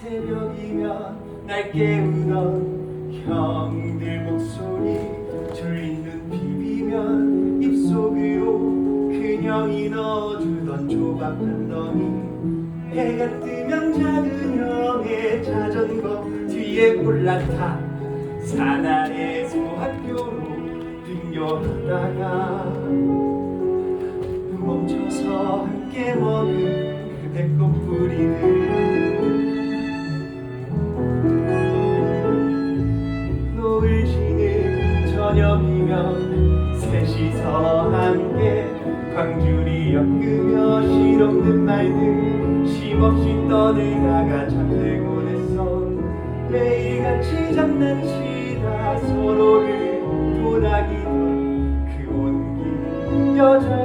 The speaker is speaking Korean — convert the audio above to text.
새벽이면 날 깨우던 형들 목소리 눈 비비면 입속으로 그녀이 넣어주던 조각 한 덩이 해가 뜨면 작은 형의 자전거 뒤에 올라타 산 아래 소학교로 등교하다가 멈춰서 함께 먹은 그대 꽃뿌리는 저녁이면 셋이서 함께 광주리 엮으며 실없는 말들 쉼없이 떠들다가 잠들곤 했어. 매일같이 장난치다 서로를 도닥이던 그 온기 여전히